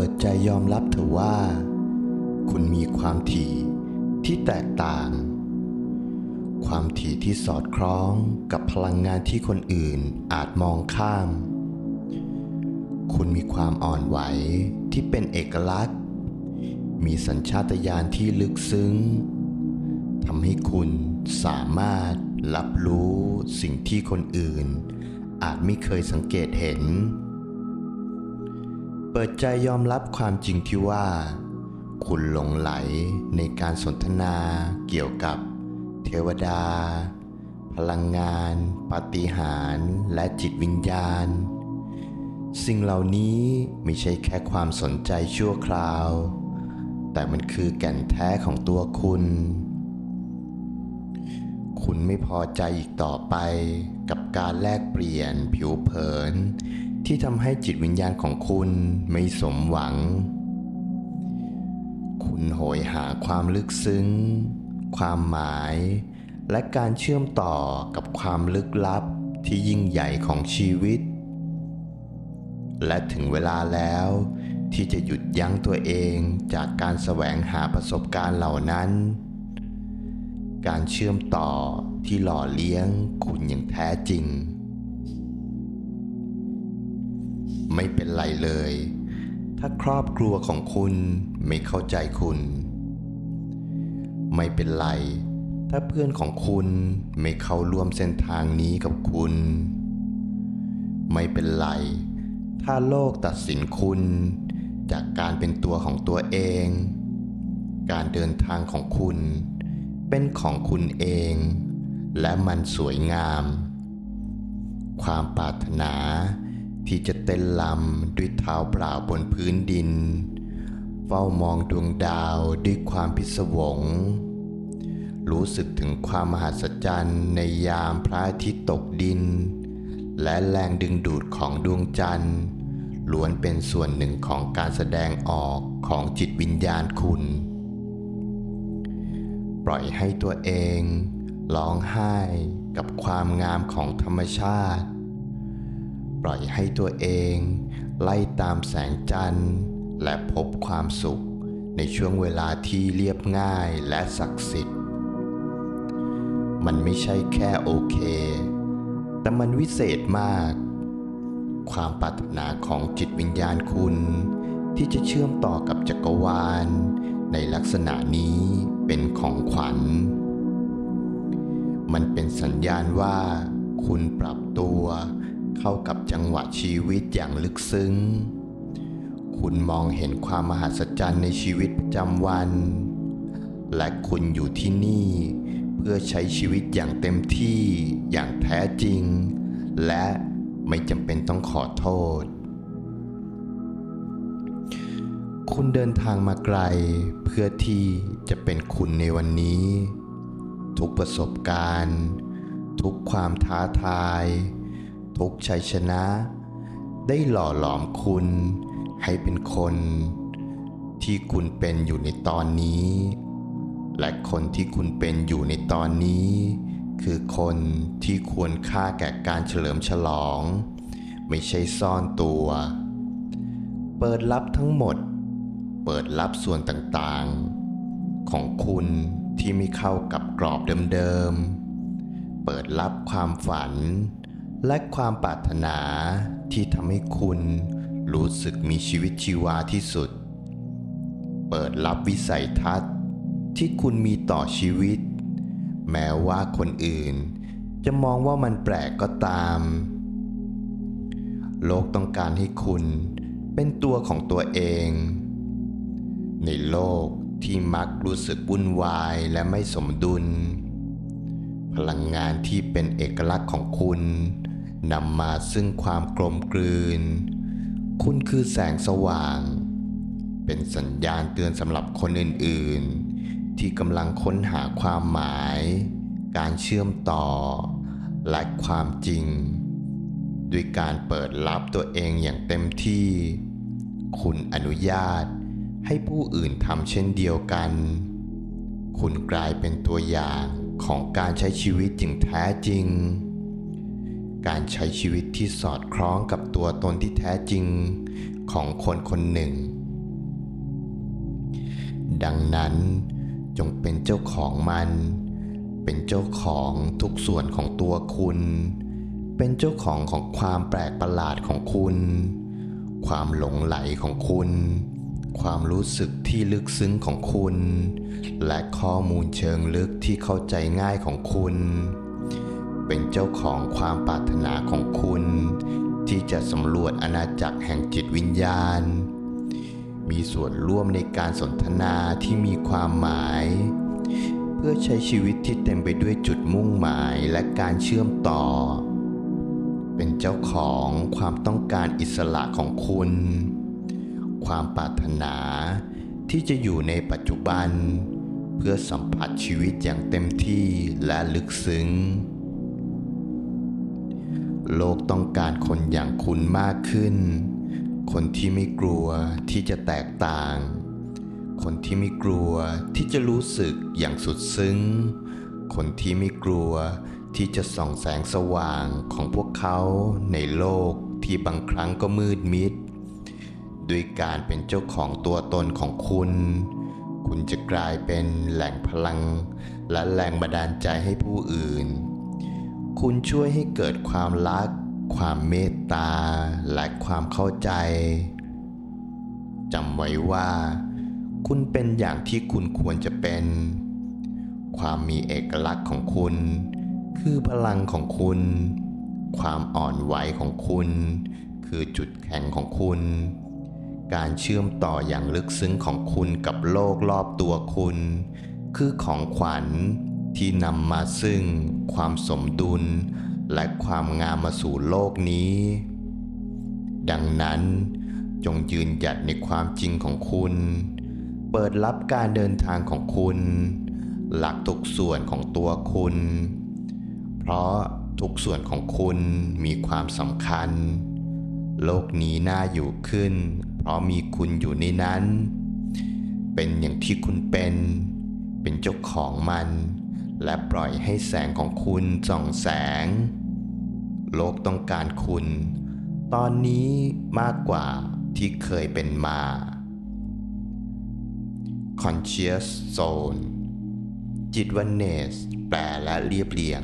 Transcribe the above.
ปิดใจยอมรับเถอะว่า คุณมีความถี่ที่แตกต่าง ความถี่ที่สอดคล้องกับพลังงานที่คนอื่นอาจมองข้าม คุณมีความอ่อนไหวที่เป็นเอกลักษณ์ มีสัญชาตญาณที่ลึกซึ้งทำให้คุณสามารถรับรู้สิ่งที่คนอื่น อาจไม่เคยสังเกตเห็น ปิดใจยอมรับความจริงที่ว่า คุณหลงไหลในการสนทนาเกี่ยวกับเทวดา พลังงานปาฏิหาริย์และจิตวิญญาณ สิ่งเหล่านี้ไม่ใช่แค่ความสนใจชั่วคราว แต่มันคือแก่นแท้ของตัวคุณ คุณไม่พอใจอีกต่อไปกับการแลกเปลี่ยนผิวเผิน ที่ทำให้จิตวิญญาณของคุณไม่สมหวัง คุณโหยหาความลึกซึ้ง ความหมาย และการเชื่อมต่อกับความลึกลับที่ยิ่งใหญ่ของชีวิต และถึงเวลาแล้วที่จะหยุดยั้งตัวเองจากการแสวงหาประสบการณ์เหล่านั้น การเชื่อมต่อที่หล่อเลี้ยงคุณอย่างแท้จริง ไม่เป็นไรเลย ถ้าครอบครัวของคุณไม่เข้าใจคุณ ไม่เป็นไร ถ้าเพื่อนของคุณไม่เข้าร่วมเส้นทางนี้กับคุณ ไม่เป็นไร ถ้าโลกตัดสินคุณ จากการเป็นตัวของตัวเอง การเดินทางของคุณ เป็นของคุณเอง และมันสวยงาม ความปรารถนา ที่จะเต้นลำด้วยเท้าเปล่าบนพื้นดิน เฝ้ามองดวงดาวด้วยความพิศวง รู้สึกถึงความมหัศจรรย์ในยามพระอาทิตย์ตกดิน และแรงดึงดูดของดวงจันทร์ล้วนเป็นส่วนหนึ่งของการแสดงออกของจิตวิญญาณคุณ ปล่อยให้ตัวเองร้องไห้กับความงามของธรรมชาติ ปล่อยให้ตัวเอง ไล่ตามแสงจันทร์ และพบความสุข ในช่วงเวลาที่เรียบง่ายและศักดิ์สิทธิ์ มันไม่ใช่แค่โอเค แต่มันวิเศษมาก ความปรารถนาของจิตวิญญาณคุณ ที่จะเชื่อมต่อกับจักรวาล ในลักษณะนี้เป็นของขวัญ มันเป็นสัญญาณว่า คุณปรับตัว เข้ากับจังหวะชีวิตอย่างลึกซึ้ง คุณมองเห็นความมหัศจรรย์ในชีวิตประจำวัน และคุณอยู่ที่นี่ เพื่อใช้ชีวิตอย่างเต็มที่อย่างแท้จริง และไม่จำเป็นต้องขอโทษ คุณเดินทางมาไกล เพื่อที่จะเป็นคุณในวันนี้ ทุกประสบการณ์ ทุกความท้าทาย ทุกชัยชนะ ได้หล่อหลอมคุณ ให้เป็นคน ที่คุณเป็นอยู่ในตอนนี้ และคนที่คุณเป็นอยู่ในตอนนี้ คือคนที่ควรค่าแก่การเฉลิมฉลอง ไม่ใช่ซ่อนตัว เปิดลับทั้งหมด เปิดลับส่วนต่างๆ ของคุณที่ไม่เข้ากับกรอบเดิมๆเปิดลับความฝัน และความปรารถนาที่ทำให้คุณรู้สึกมีชีวิตชีวาที่สุด เปิดรับวิสัยทัศน์ที่คุณมีต่อชีวิต แม้ว่าคนอื่น จะมองว่ามันแปลกก็ตาม โลกต้องการให้คุณเป็นตัวของตัวเอง ในโลกที่มักรู้สึกวุ่นวายและไม่สมดุล พลังงานที่เป็นเอกลักษณ์ของคุณนำมาซึ่งความกลมกลืน คุณคือแสงสว่าง เป็นสัญญาณเตือนสำหรับคนอื่นๆ ที่กำลังค้นหาความหมาย การเชื่อมต่อ และความจริง ด้วยการเปิดรับตัวเองอย่างเต็มที่ คุณอนุญาตให้ผู้อื่นทำเช่นเดียวกัน คุณกลายเป็นตัวอย่าง ของการใช้ชีวิตอย่างแท้จริง การใช้ชีวิตที่สอดคล้องกับตัวตนที่แท้จริงของคนคนหนึ่ง ดังนั้นจงเป็นเจ้าของมัน เป็นเจ้าของทุกส่วนของตัวคุณ เป็นเจ้าของของความแปลกประหลาดของคุณ ความหลงไหลของคุณ ความรู้สึกที่ลึกซึ้งของคุณ และข้อมูลเชิงลึกที่เข้าใจง่ายของคุณ เป็นเจ้าของความปรารถนาของคุณ ที่จะสำรวจอาณาจักรแห่งจิตวิญญาณ มีส่วนร่วมในการสนทนาที่มีความหมาย เพื่อใช้ชีวิตที่เต็มไปด้วยจุดมุ่งหมายและการเชื่อมต่อ เป็นเจ้าของความต้องการอิสระของคุณ ความปรารถนา ที่จะอยู่ในปัจจุบัน เพื่อสัมผัสชีวิตอย่างเต็มที่และลึกซึ้ง โลกต้องการคนอย่างคุณมากขึ้น คนที่ไม่กลัวที่จะแตกต่าง คนที่ไม่กลัวที่จะรู้สึกอย่างสุดซึ้ง คนที่ไม่กลัวที่จะส่องแสงสว่างของพวกเขาในโลกที่บางครั้งก็มืดมิด ด้วยการเป็นเจ้าของตัวตนของคุณ คุณจะกลายเป็นแหล่งพลัง และแรงบันดาลใจให้ผู้อื่น คุณช่วยให้เกิดความรัก ความเมตตา และความเข้าใจจำไว้ว่า คุณเป็นอย่างที่คุณควรจะเป็น ความมีเอกลักษณ์ของคุณ คือพลังของคุณ ความอ่อนไหวของคุณ คือจุดแข็งของคุณ การเชื่อมต่ออย่างลึกซึ้งของคุณกับโลกรอบตัวคุณ คือของขวัญที่นำมาซึ่งความสมดุล และความงามมาสู่โลกนี้ ดังนั้นจงยืนหยัดในความจริงของคุณ เปิดรับการเดินทางของคุณ หลักทุกส่วนของตัวคุณ เพราะทุกส่วนของคุณมีความสำคัญ โลกนี้น่าอยู่ขึ้น เพราะมีคุณอยู่ในนั้น เป็นอย่างที่คุณเป็น เป็นเจ้าของมัน และปล่อยให้แสงของคุณส่องแสง โลกต้องการคุณ ตอนนี้มากกว่าที่เคยเป็นมา Conscious Zone จิตวันเนส แปลและเรียบเรียง